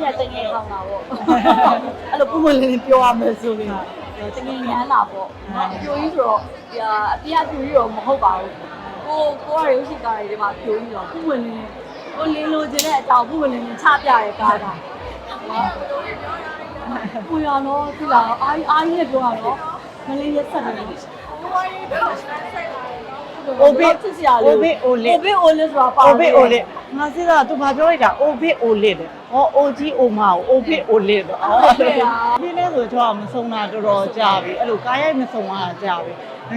ပြတငယ်ဟောင်းလာပေါ့အဲ့လိုပုံမှန်လေးလေးပြောရမယ်ဆိုရင်တငယ်ညမ်းလာပေါ့နော်အပြိုကြီးဆိုတော့ဒီအပြအပြိုကြီးတော့မဟုတ်ပါဘူးကိုကိုကရုပ်ရှင်ကားတွေဒီမှာပြိုကြီးတော့ပုံမှန်လေးလေးကိုလင်းလိုချင်တဲ့အကြောင်းပုံမှန်လေးလေးချပြရဲကားတာပူရတော့ဒီလားအာအာကြီးနဲ့ပြောရတော့မလေးရက်ဆက်တယ်အိုဘစ်ချစ်စရာလေးအိုဘစ်အိုလစ်အိုဘစ်အိုလစ်ဆိုတာပါအိုဘစ်အိုလစ် ငါစစ်သားသူဘာပြောလိုက်တာအိုဘစ်အိုလစ်တဲ့ဟောအိုကြီးအိုမာကိုအိုဘစ်အိုလစ်တော့အော်ဒီနေ့ဆိုတော့မဆုံးတာတော်တော်ကြာပြီအဲ့လိုကားရိုက်မဆုံးတာကြာပြီ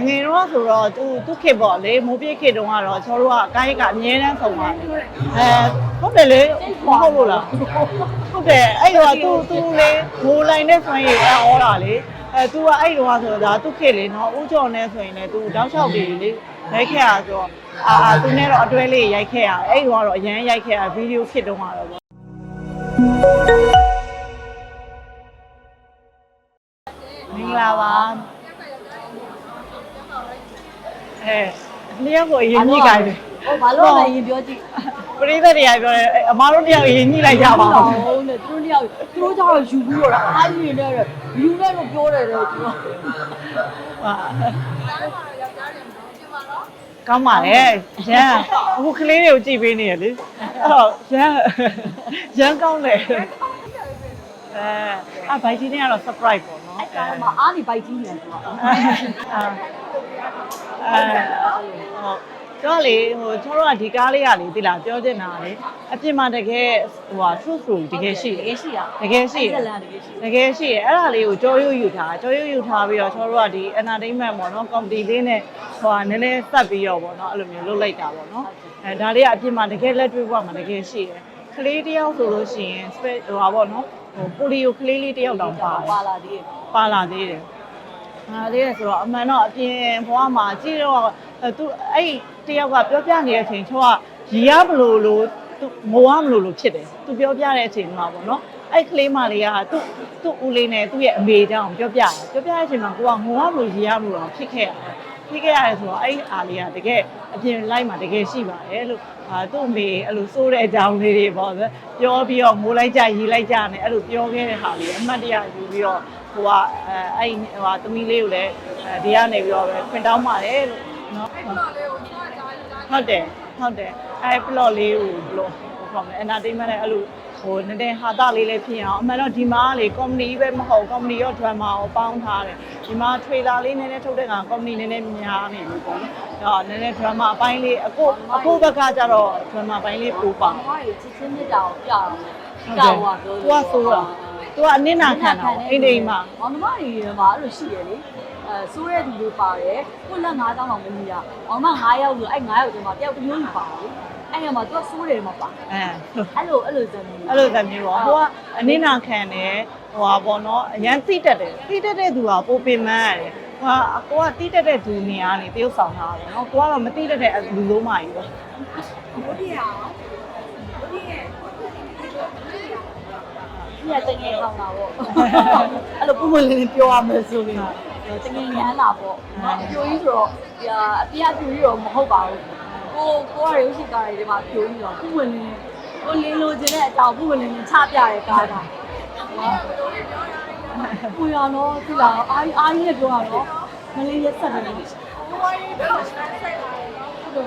ငယ်တော့ဆိုတော့သူသူခေတ်ပေါ့လေမိုးပြေးခေတ်တုန်းကတော့ကျွန်တော်တို့ကကားရိုက်ကအမြဲတမ်းဆုံးပါတယ်အဲဟုတ်တယ်လေမဟုတ်လို့လားဟုတ်တယ်အဲ့တော့သူသူလေမိုးလိုက်နဲ့ဆိုရင်အော်တာလေအဲ तू ကအဲ့တော့ဆိုတော့ဒါသူခေတ်လေနော်ဦးကျော်နဲ့ဆိုရင်လည်း तू တောက်လျှောက်ပြီးလေရိုက်ခဲ့ရဆိုတော့ အာအာသူနဲ့တော့အတွဲလေးရိုက်ခဲ့ရအဲ့တော့ကတော့အရန်ရိုက်ခဲ့ရဗီဒီယိုခေတ်တုန်းကတော့ပေါ့မင်္ဂလာပါအဲလျှောက်ကိုအရင်ကြီးကြတယ်ဟိုဘာလို့လဲရင်ပြောကြည့်ပရိသတ်တွေကပြောတယ်အမားတို့တယောက်အရင်ကြီးလိုက်ကြပါဦးဟုတ်တယ်သူတို့တယောက်သူတို့ကြောက်ယူပြီးတော့အားယူနေတယ်ယူနေလို့ပြောတယ်တော့သူကဟာ ကောင်းပါလေရန်အခုကလေးတွေကိုကြည့်ပေးနေရလေအဲ့တော့ရန်ရန်ကောင်းတယ်အဲအဘိုက်ကြီးတွေကတော့ surprise ပေါ့နော်အဲ့ဒါမှအားနေပိုက်ကြီးနေတယ်သူကအာအဲဟု တ်တော့လေဟိုကျွန်တော်တို့ကဒီကားလေးကလေဒီလားပြောချင်တာလေအပြင်မှာတကယ်ဟိုဟာ truth story တကယ်ရှိတတယ်ကယ်ရှိရတကယ်ရှိတတယ်ကယ်လားတကယ်ရှိတကယ်ရှိရအဲ့ဒါလေးကိုကြောရုပ်ယူထားကြောရုပ်ယူထားပြီးတော့ကျွန်တော်တို့ကဒီ entertainment ပေါ့နော် comedy လေးနဲ့ဟိုဟာနည်းနည်းစပ်ပြီးတော့ပေါ့နော်အဲ့လိုမျိုးလုပ်လိုက်တာပေါ့နော်အဲဒါလေးကအပြင်မှာတကယ်လက်တွေ့ဘဝမှာတကယ်ရှိတယ်ကလေးတယောက်ဆိုလို့ရှိရင် space ဟိုဟာပေါ့နော်ဟိုပိုလီယိုကလေးလေးတယောက်တောင်ပါပါလာသေးတယ်ပါလာသေးတယ်ဟာလေးရဆိုတော့အမှန်တော့အပြင်ဘဝမှာကြည့်တော့သူအဲ့ တယောက်ကပြောပြနေတဲ့အချိန်ချောကရီရမလို့လို့သူငိုရမလို့လို့ဖြစ်တယ်သူပြောပြတဲ့အချိန်မှာပေါ့နော်အဲ့ကလေးမလေးကသူ့သူ့ဦးလေးနဲ့သူ့ရဲ့အမေကြောင့်ပြောပြတယ်ပြောပြတဲ့အချိန်မှာကိုကငိုရမလို့ရီရမလို့တော့ဖြစ်ခဲ့ရတယ်ဖြစ်ခဲ့ရတယ်ဆိုတော့အဲ့အားလေးကတကယ်အပြင်လိုက်မှာတကယ်ရှိပါတယ်လို့အာသူ့အမေအဲ့လိုစိုးတဲ့အကြောင်းလေးတွေပေါ့ပြောပြီးတော့မိုးလိုက်ကြရီလိုက်ကြနဲ့အဲ့လိုပြောခဲ့တဲ့ဟာလေးအမှတ်တရယူပြီးတော့ဟိုကအဲအဲ့ဟိုဟာသမီးလေးကိုလည်းအဲဒီကနေပြီးတော့ပဲခွင်တောင်းပါတယ်လို့နော် ဟုတ်တယ်ဟုတ်တယ်အဲ့ plot လေးကိုဘယ်လိုဟိုခေါ်မလဲ entertainment နဲ့အဲ့လိုဟိုနည်းနည်းဟာတာလေးလည်းဖြစ်အောင်အမှန်တော့ဒီမှာကလေ comedy ပဲမဟုတ် comedy ရော drama ရောပေါင်းထားတယ်ဒီမှာ trailer လေးနည်းနည်းထုတ်တဲ့က comedy နည်းနည်းများနေပြီပေါ့နော်အဲ့တော့နည်းနည်း drama အပိုင်းလေးအခုအခုဘက်ကကျတော့ drama အပိုင်းလေးပိုပါဘာမှရချစ်ချင်းမြတ်တာကိုပြအောင်ဟုတ်တယ်သူကဆိုးတာသူကအနစ်နာခံတာအိမ်အိမ်မှာမောင်နှမတွေမှာအဲ့လိုရှိတယ်လေအဲ ဆိုးတဲ့သူတွေပါတယ်ကိုလက်9000တောင်မမီရမောင်နှမ9ယောက်ဆိုအဲ့9ယောက်တည်းမှာတယောက်တစ်မျိုးယူပါတယ်အဲ့ရမှာသူကဆိုးတယ်မှာပါအဲအဲ့လိုအဲ့လိုဇာတ်မျိုးအဲ့လိုသမျိုးပေါ့ဟိုကအနစ်နာခံတယ်ဟိုဟာပေါ့နော်အရန်သိတတ်တယ်သိတတ်တဲ့သူကပိုပင်မရတယ်ဟိုကအကိုကသိတတ်တဲ့သူနေရာနေတရုပ်ဆောင်ထားတယ်နော်ကိုကတော့မသိတတ်တဲ့လူလုံးမကြီးပဲပြတငယ်ဟောင်းလာပေါ့အဲ့လိုပုံမှန်လေးလေးပြောရမယ်ဆိုရင် တငယ်ညမ်းလာပေါ့နော်အပြိုကြီးဆိုတော့ဒီအပြအပြိုကြီးတော့မဟုတ်ပါဘူးကိုကိုကရုပ်ရှင်ကားတွေဒီမှာပြိုကြီးတော့ပုံမှန်လေးကိုလင်းလိုချင်တဲ့အကြောင်းပုံမှန်လေးချပြရဲကားတာပူရတော့ဒီလားအာအာကြီးနဲ့ပြောရတော့မလေးရက်ဆက်တယ်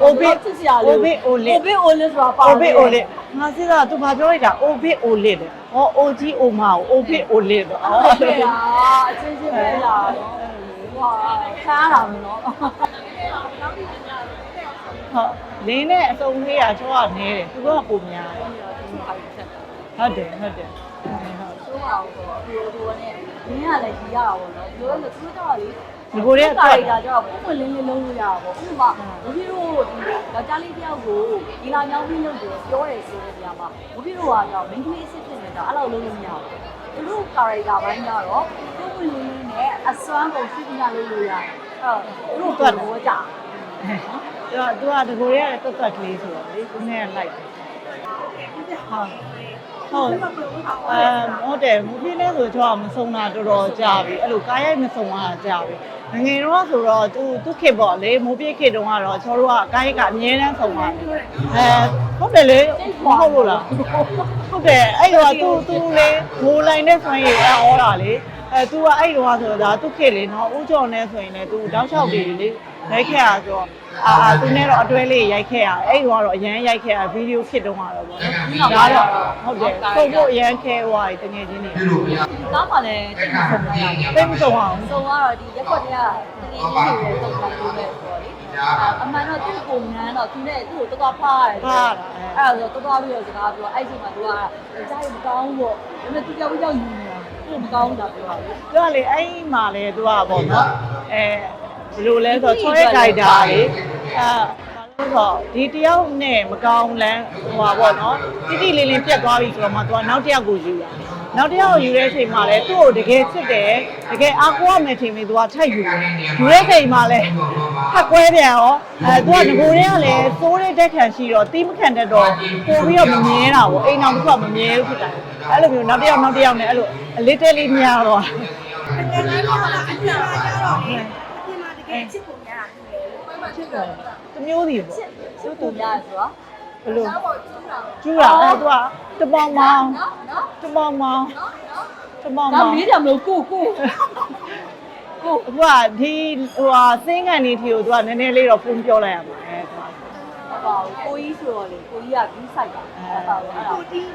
အိုဘစ်ချစ်စရာလေးအိုဘစ်အိုလစ်အိုဘစ်အိုလစ်ဆိုတာပါအိုဘစ်အိုလစ်ငါစစ်သားသူဘာပြောလိုက်တာအိုဘစ်အိုလစ်တဲ့ဟောအိုကြီးအိုမာကိုအိုဘစ်အိုလစ်တော့ဟုတ်ကဲ့လားအချင်းချင်းပဲလားဟွာခါရတာမနော်ဟုတ်လင်းနဲ့အစုံလေးကချောကနေတယ်သူကပုံများတယ်ဟုတ်တယ်ဟုတ်တယ်ဟုတ်ဆိုးအောင်ဆိုအပြိုတိုးနဲ့ရင်းရလည်းကြီးရတာပေါ့နော်ပြောလို့သူတို့ကလေ ဒီကိုတွေကကာတွက်ရီတာကျတော့ပုံလင်းလေးလုံးလို့ရတာပေါ့ဥပမာဘုရားတို့ဒီယောက်ျားလေးတယောက်ကိုဒီလာမြောင်းပြီးလို့ပြောတယ်ဆိုတဲ့နေရာမှာဘုရားတို့ကတော့မိန်းကလေးအစ်စ်ဖြစ်နေတာအဲ့လိုလုံးလို့မရဘူးသူတို့ကာရီတာဘိုင်းကတော့ပုံပုံလင်းလေးနဲ့အစွမ်းကုန်ရှိနေလို့လို့ရတယ်အဲ့တော့သူတို့ကတော့ကြာသူကသူကဒီကိုတွေကတွတ်တွတ်ကလေးဆိုတော့လေသူနဲ့လိုက်တယ်ဟုတ်ဟုတ်အဲဟုတ်တယ်မူပြင်းလဲဆိုတော့မဆုံးတာတော်တော်ကြာပြီအဲ့လိုကားရိုက်မဆုံးတာကြာပြီ ငငယ်တော့ဆိုတော့သူသူခေတ်ပေါ့လေမိုးပြည့်ခေတ်တုန်းကတော့ကျွန်တော်တို့ကအကိုင်းကအမြဲတမ်းဆုံးပါတယ်အဲဟုတ်တယ်လေမဟုတ်လို့လားဟုတ်တယ်အဲ့တော့သူသူလေမိုးလိုက်နဲ့ဆိုရင်အော်တာလေအဲသူကအဲ့တော့ဆိုတော့ဒါသူခေတ်လေနော်ဦးကျော်နဲ့ဆိုရင်လည်းသူတောက်လျှောက်ပြီးလေ ရိုက်ခဲ့ရဆိုတော့အာအာသူနဲ့တော့အတွဲလေးရိုက်ခဲ့ရအဲ့တော့ကတော့အရန်ရိုက်ခဲ့ရဗီဒီယိုခေတ်တုန်းကတော့ပေါ့နော်ဒါတော့ဟုတ်တယ်ပုံဖို့အရန်ခဲသွားပြီတကယ်ချင်းနေပြုလို့မရကားမှလည်းတိတ်မဆုံးလိုက်ရဘူးသိမဆုံးအောင်ဆုံးကတော့ဒီရက်ကွက်တွေကတကယ်ကြီးကိုတုံ့လိုက်လို့ပဲဆိုတော့လေအမှန်တော့သူ့ကိုငန်းတော့သူနဲ့သူ့ကိုတော်တော်ဖားရတယ်ဖားတာအဲအဲ့ဒါဆိုတော်တော်ပြီးတော့စကားပြောအဲ့ချိန်မှာသူကကြားရမကောင်းဘူးပေါ့ဒါပေမဲ့သူကြောက်ကြောက်ယူနေတာသူ့မကောင်းတာပြောတာလေသူကလေအဲ့မှာလေသူကပေါ့နော်အဲ ဘယ်လိုလဲဆိုတော့ချောရဲဂိုက်တာလေအဲဘာလို့ဆိုဒီတယောက်နဲ့မကောင်းလန်းဟိုပါပေါ့နော်တိတိလေးလေးပြတ်သွားပြီဆိုတော့မှသူကနောက်တစ်ယောက်ကိုယူတာနောက်တစ်ယောက်ကိုယူတဲ့အချိန်မှာလေသူ့ကိုတကယ်ချစ်တယ်တကယ်အားကိုးရမယ်ထင်ပြီးသူကထပ်ယူတယ်ယူတဲ့အချိန်မှာလေဖက်ကွဲပြန်ရောအဲသူကငကိုတွေကလည်းစိုးတဲ့တက်ခံရှိတော့တီးမခံတတ်တော့ပို့ပြီးတော့မမြဲတာပေါ့အိမ်အောင်သူကမမြဲဘူးဖြစ်တာအဲ့လိုမျိုးနောက်တစ်ယောက်နောက်တစ်ယောက်နဲ့အဲ့လိုအလေးတဲလေးများတော့တကယ်လည်းတော့အပြင်မှာကျတော့လေအပြင်မှာတ ကယ်ချစ်ပုံများတာတွေ့တယ်ဘယ်မှာချစ်တယ်တစ်မျိုးစီပေါ့သူ့ကိုများဆိုတော့ဘယ်လိုတော့ပေါ်ကျူးတာကျူးတာအဲသူကတပေါင်မောင်နော်နော်တပေါင်မောင်နော်နော်တပေါင်ဒါမောင်မေးတယ်မလို့ကိုကိုကိုအခုကဒီဟိုဟာစင်းကန်နေထီကိုသူကနည်းနည်းလေးတော့ဖုန်းပြောလိုက်ရမှာအဲသူကဟုတ်ပါဘူးကိုကြီးဆိုတော့လေကိုကြီးကဘူးဆိုင်တာအဲ့ဒါကိုအဲ့ဒါကိုတီး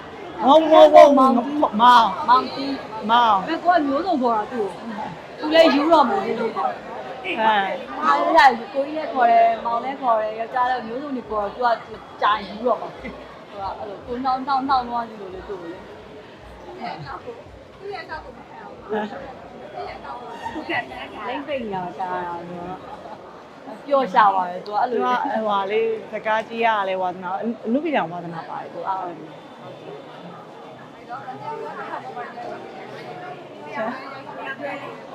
မဟုတ်မဟုတ်မဟုတ်မောင်မောင်မောင်တီးမောင်ဘယ်ကောမျိုးစုံခေါ်တာသူ့ကိုသူလည်းယူတော့မယ်လို့ပြော အဲအားရကိုကြီးလည်းခေါ်တယ်မောင်လည်းခေါ်တယ်ယောက်ျားလည်းမျိုးစုံတွေခေါ်တော့သူကကြာယူတော့မှာသူကအဲ့လိုကိုနှောင်းနှောင်းနှောင်းသွားကြည့်လို့လေသူ့ကိုလေသူ့ရဲ့ကောက်ကိုမခံအောင်အဲသူကလည်းလိမ့်ပိတ်ညာတာတာနော်ပျော့ရှာပါတယ်သူကအဲ့သူလိုကဟိုဟာလေးစကားကြီးရလဲဝါသနာအနုပိတောင်ဝါသနာပါတယ်သူအဲ့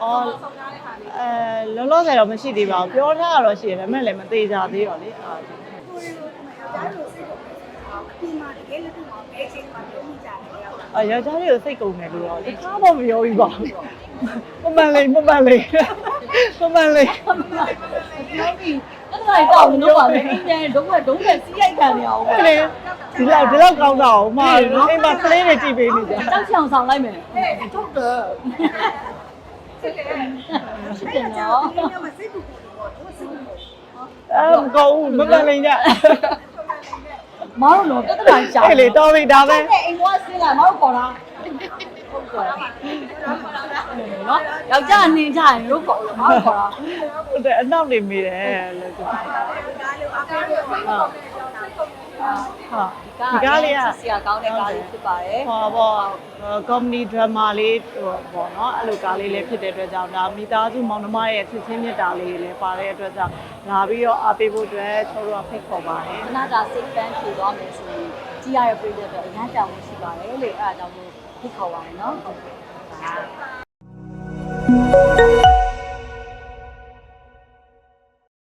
အော်အဲလောလောဆယ်တော့မရှိသေးပါဘူးပြောထားတာတော့ရှိတယ်ဒါပေမဲ့လည်းမသေးကြသေးတော့လေအာကိုရီကိုဒါတို့စိတ်ကိုအပြင်မှာတကယ်လည်းသူ့မှာဘယ်ချိန်မှာပြောမိကြတယ်ရောက်တာအယောက်ျားလေးကိုစိတ်ကုန်တယ်လို့တော့တခါမှမပြောဘူးပါဘူးမမှန်လေးမမှန်လေးမမှန်လေးပြောပြီးအဲ့ဒါတောင်းလို့ပါလေအင်းကျန်ဒုံးကဒုံးကစီးရိုက်ခံနေအောင်ဟုတ်လေဒီလောက်ဒီလောက်ကောင်းတာအောင်မအိမ်မှာကလေးတွေကြည့်ပေးနေကြတောက်ချောင်ဆောင်လိုက်မယ်ထုတ်တယ် စစ်တယ်ရှိတအဲ့ယ်ဒါကြောနော်င့်ဒီနေ့မှစိတ်ကူကူတော့သူစိတ်ကူအဲမကောင်းဘူးမမှန်လေးညမအောင်တော့ပြဿနာရှာအဲ့လေတော်ပြီဒါပဲအဲ့အိမ်ကဆင်းလာမအောင်ခေါ်တာဟုတ်ကဲ့နော်ယောက်ျားနှင်းချရင်တို့ခေါ်လို့မအောင်ခေါ်တာဟုတ်တယ်အနောက်နေမိတယ်လို့ဆိုဒါလို့အဖေတို့စိတ် ကူနဲ့ကြောင်းတာစိတ်ကူနဲ့ဟာဒီကားလေးကဆရာကောင်းတဲ့ကားလေးဖြစ်ပါတယ်ဟောပေါ့ကောမဒီဒရမာလေးဟိုပေါ့နော်အဲ့လိုကားလေးလည်းဖြစ်တဲ့အတွက်ကြောင့်ဒါမိသားစုမောင်နှမရဲ့ချစ်ချင်းမြတ်တာလေးလည်းပါတဲ့အတွက်ကြောင့်လာပြီးတော့အားပေးဖို့အတွက်ချိုးတော့ဖိတ်ခေါ်ပါတယ်ခဏတာစိတ်ပန်းဖြေသွားမယ်ဆိုရင်ကြီးရတဲ့ပြည်သက်တော့အရန်တောင်းလို့ရှိပါတယ်လေအဲ့ဒါကြောင့်မို့ဖိတ်ခေါ်ပါမယ်နော်ဟုတ်ကဲ့